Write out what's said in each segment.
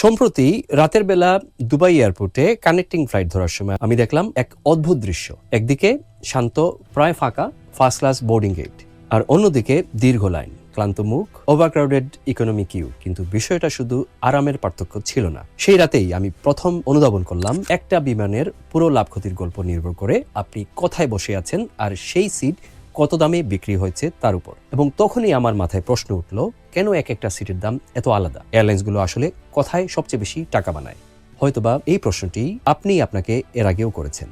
সম্প্রতি রাতের বেলা দুবাই এয়ারপোর্টে কানেক্টিং ফ্লাইট ধরার সময় আমি দেখলাম এক অদ্ভুত দৃশ্য। একদিকে শান্ত, প্রায় ফাঁকা, ফার্স্ট ক্লাস বোর্ডিং গেট আর অন্যদিকে দীর্ঘ লাইন, ক্লান্ত মুখ ওভারক্রাউডেড ইকোনমি কিউ কিন্তু বিষয়টা শুধু আরামের পার্থক্য ছিল না। সেই রাতেই আমি প্রথম অনুধাবন করলাম একটা বিমানের পুরো লাভ ক্ষতির গল্প নির্ভর করে আপনি কোথায় বসে আছেন আর সেই সিট কত দামে বিক্রি হয়েছে তার উপর। এবং তখনই আমার মাথায় প্রশ্ন উঠল, কেন এক একটা সিটের দাম এত আলাদা? এয়ারলাইন্সগুলো আসলে কোথায় সবচেয়ে বেশি টাকা বানায়? হয়তোবা এই প্রশ্নটি আপনি আপনাকে এর আগেও করেছেন।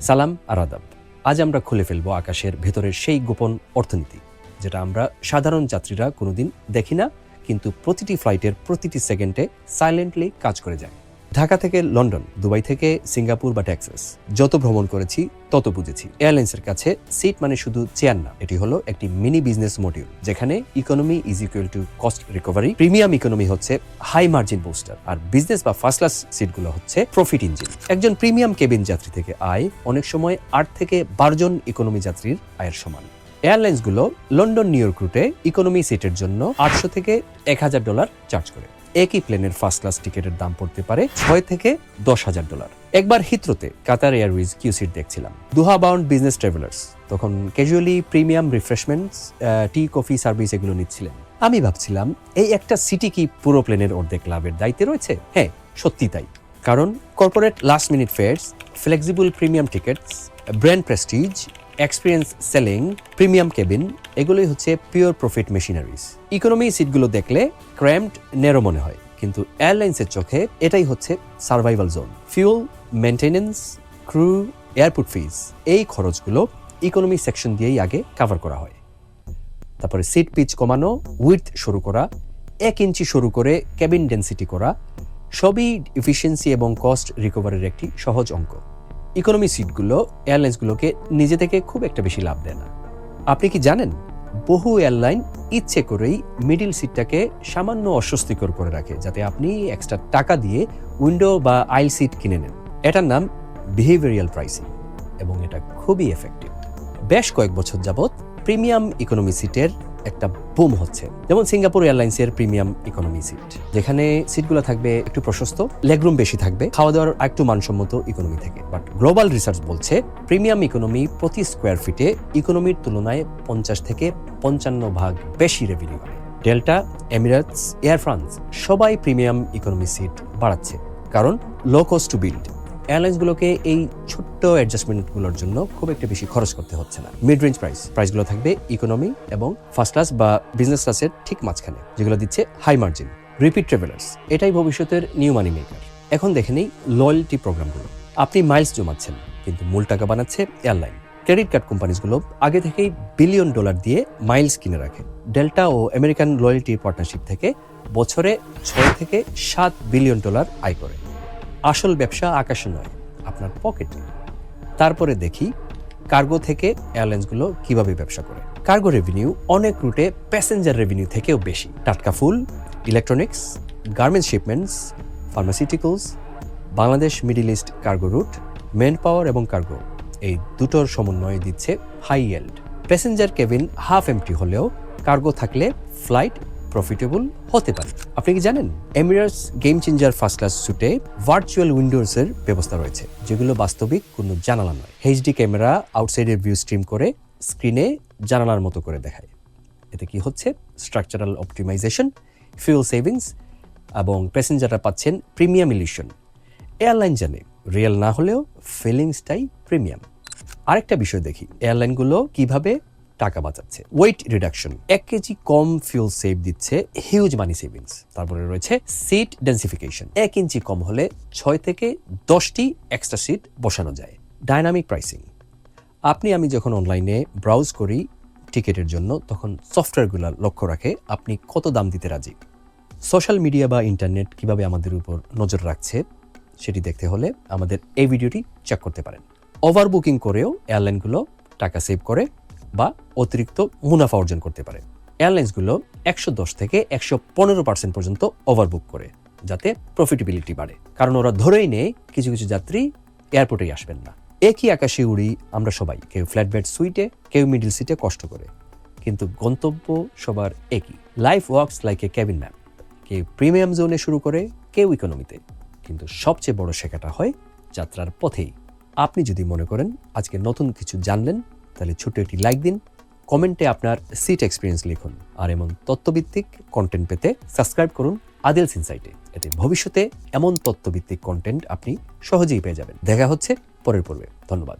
সালাম আর আদাব। আজ আমরা খুলে ফেলব আকাশের ভেতরের সেই গোপন অর্থনীতি, যেটা আমরা সাধারণ যাত্রীরা কোনোদিন দেখি না, কিন্তু প্রতিটি ফ্লাইটের প্রতিটি সেকেন্ডে সাইলেন্টলি কাজ করে যায়। ঢাকা থেকে লন্ডন, দুবাই থেকে সিঙ্গাপুর বা টেক্সাস। যত ভ্রমণ করেছি, তত বুঝেছি। এয়ারলাইন্সের কাছে সিট মানে শুধু চেয়ার না, এটি হলো একটি মিনি বিজনেস মডিউল, যেখানে economy is equal to cost recovery premium economy হচ্ছে হাই মার্জিন বুস্টার আর বিজনেস বা ফার্স্ট ক্লাস সিটগুলো হচ্ছে প্রফিট ইঞ্জিন একজন প্রিমিয়াম কেবিন যাত্রী থেকে আয় অনেক সময় আট থেকে বারো জন ইকোনমি যাত্রীর আয়ের সমান। এয়ারলাইন্সগুলো লন্ডন, নিউ ইয়র্ক রুটে ইকোনমি সিটের জন্য আটশো থেকে এক হাজার ডলার চার্জ করে। একই প্লেনের ফার্স্ট ক্লাস টিকেটের দাম পড়তে পারে ছয় থেকে দশ হাজার ডলার। একবার হিত্রোতে কাতার এয়ারওয়েজ কিউ সিট দেখছিলাম। দুহা বাউন্ড বিজনেস ট্রাভেলার্স তখন casually premium refreshments tea coffee service এগুলো নিচ্ছিলেন। আমি ভাবছিলাম, এই একটা সিটি কি পুরো প্লেনের অর্ধেক লাভের দায়িত্বে রয়েছে? হ্যাঁ সত্যি তাই। কারণ corporate last minute fares flexible premium tickets brand prestige experience selling premium cabin এগুলোই হচ্ছে পিওর প্রফিট মেশিনারিজ ইকোনমি সিটগুলো দেখলে ক্র্যাম্পড নেরো মনে হয়। কিন্তু এয়ারলাইন্সের চোখে এটাই হচ্ছে survival zone fuel maintenance crew airport fees এই খরচগুলো ইকোনমি সেকশন দিয়েই আগে কভার করা হয়। তারপরে সিট পিচ কমানো উইথ শুরু করা, এক ইঞ্চি শুরু করে ক্যাবিন ডেন্সিটি করা, সবই এফিসিয়েন্সি এবং কস্ট রিকভারির একটি সহজ অঙ্ক। ইকোনমি সিটগুলো এয়ারলাইন্সগুলোকে নিজে থেকে খুব একটা বেশি লাভ দেয় না। আপনি কি জানেন? বহু এয়ারলাইন ইচ্ছে করেই মিডিল সিটটাকে সামান্য অস্বস্তিকর করে রাখে, যাতে আপনি এক্সট্রা টাকা দিয়ে উইন্ডো বা আইল সিট কিনে নেন। এটার নাম বিহেভিয়ারিয়াল প্রাইসিং এবং এটা খুবই এফেক্টিভ বেশ কয়েক বছর যাবৎ প্রিমিয়াম ইকোনমি সিটের একটা বুম হচ্ছে। যেমন সিঙ্গাপুর এয়ারলাইন্সের প্রিমিয়াম ইকোনমি সিট। যেখানে সিটগুলো থাকবে একটু প্রশস্ত, লেগরুম বেশি থাকবে খাওয়া দাওয়ার একটু মানসম্মত ইকোনমি থেকে। বাট গ্লোবাল রিসার্চ বলছে, প্রিমিয়াম ইকোনমি প্রতি স্কোয়ার ফিটে ইকোনমির তুলনায় পঞ্চাশ থেকে পঞ্চান্ন ভাগ বেশি রেভিনিউ হয়। ডেল্টা, এমিরেটস, এয়ার ফ্রান্স সবাই প্রিমিয়াম ইকোনমি সিট বাড়াচ্ছে। কারণ লো কস্ট টু বিল্ড এয়ারলাইন্সগুলোকে এই ছোট্ট অ্যাডজাস্টমেন্টগুলোর জন্য খুব একটা বেশি খরচ করতে হচ্ছে না। মিড রেঞ্জ প্রাইস প্রাইসগুলো থাকবে ইকোনমি এবং ফার্স্ট ক্লাস বা বিজনেস ক্লাসের ঠিক মাঝখানে, যেগুলো দিচ্ছে হাই মার্জিন রিপিট ট্রাভেলার্স এটাই ভবিষ্যতের নিউ মানি মেকার এখন দেখে নেই লয়্যালটি প্রোগ্রামগুলো আপনি মাইলস জমাচ্ছেন, কিন্তু মূল টাকা বানাচ্ছে এয়ারলাইন ক্রেডিট কার্ড কোম্পানিজগুলো আগে থেকেই বিলিয়ন ডলার দিয়ে মাইলস কিনে রাখে। ডেল্টা ও আমেরিকান লয়্যালটি পার্টনারশিপ থেকে বছরে ছয় থেকে সাত বিলিয়ন ডলার আয় করে। আসল ব্যবসা আকাশে নয়, আপনার পকেটে। তারপরে দেখি কার্গো থেকে এয়ারলাইন্সগুলো কীভাবে ব্যবসা করে। কার্গো রেভিনিউ অনেক রুটে প্যাসেঞ্জার রেভিনিউ থেকেও বেশি। টাটকা ফুল electronics garments shipments pharmaceuticals Bangladesh middle east cargo route main power এবং কার্গো এই দুটোর সমন্বয়ে দিচ্ছে high yield passenger cabin half empty হলেও কার্গো থাকলে ফ্লাইট প্রফিটেবল হতে পারে। আপনি কি জানেন? Emirates game changer first class সুটে virtual উইন্ডোজের ব্যবস্থা রয়েছে, যেগুলো বাস্তবিক, কোনো জানালা নয়। এইচডি ক্যামেরা আউটসাইডের ভিউ স্ট্রিম করে স্ক্রিনে জানালার মতো করে দেখায়। এতে কি হচ্ছে? স্ট্রাকচারাল অপটিমাইজেশন ফিউল সেভিংস এবং প্যাসেঞ্জাররা পাচ্ছেন প্রিমিয়াম ইলিউশন এয়ারলাইন জানে রিয়েল না হলেও ফিলিংসটাই প্রিমিয়াম আরেকটা বিষয় দেখি এয়ারলাইনগুলো কীভাবে টাকা বাঁচাচ্ছে। ওয়েট রিডাকশন এক কেজি কম ফিউল সেভ দিচ্ছে হিউজ মানি সেভিংস তারপরে রয়েছে সিট ডেন্সিফিকেশন এক ইঞ্চি কম হলে ছয় থেকে দশটি এক্সট্রা সিট বসানো যায়। ডাইনামিক প্রাইসিং আপনি আমি যখন অনলাইনে ব্রাউজ করি টিকিটের জন্য, তখন সফটওয়্যারগুলো লক্ষ্য রাখে আপনি কত দাম দিতে রাজি। সোশ্যাল মিডিয়া বা ইন্টারনেট কীভাবে আমাদের উপর নজর রাখছে, সেটি দেখতে হলে আমাদের এই ভিডিওটি চেক করতে পারেন। ওভার বুকিং করেও এয়ারলাইনগুলো টাকা সেভ করে বা অতিরিক্ত মুনাফা অর্জন করতে পারে। এয়ারলাইন্সগুলো একশো দশ থেকে একশো পনেরো পার্সেন্ট পর্যন্ত ওভারবুক করে, যাতে প্রফিটেবিলিটি বাড়ে। কারণ ওরা ধরেই নেয়, কিছু কিছু যাত্রী এয়ারপোর্টেই আসবেন না। একই আকাশে উড়ি আমরা সবাই, কেউ ফ্ল্যাট বেড সুইটে কেউ মিডিল সিটে কষ্ট করে। কিন্তু গন্তব্য সবার একই। Life works like a cabin map কেউ প্রিমিয়াম জোনে শুরু করে, কেউ ইকোনমিতে কিন্তু সবচেয়ে বড় শেখাটা হয় যাত্রার পথেই। আপনি যদি মনে করেন আজকে নতুন কিছু জানলেন তাহলে ছোট্ট একটি লাইক দিন কমেন্টে আপনার সিট এক্সপিরিয়েন্স লিখুন। আর এমন তত্ত্বভিত্তিক কন্টেন্ট পেতে সাবস্ক্রাইব করুন আদেলস ইনসাইটে এতে ভবিষ্যতে এমন তত্ত্বভিত্তিক কন্টেন্ট আপনি সহজেই পেয়ে যাবেন। দেখা হচ্ছে পরের পর্বে। ধন্যবাদ।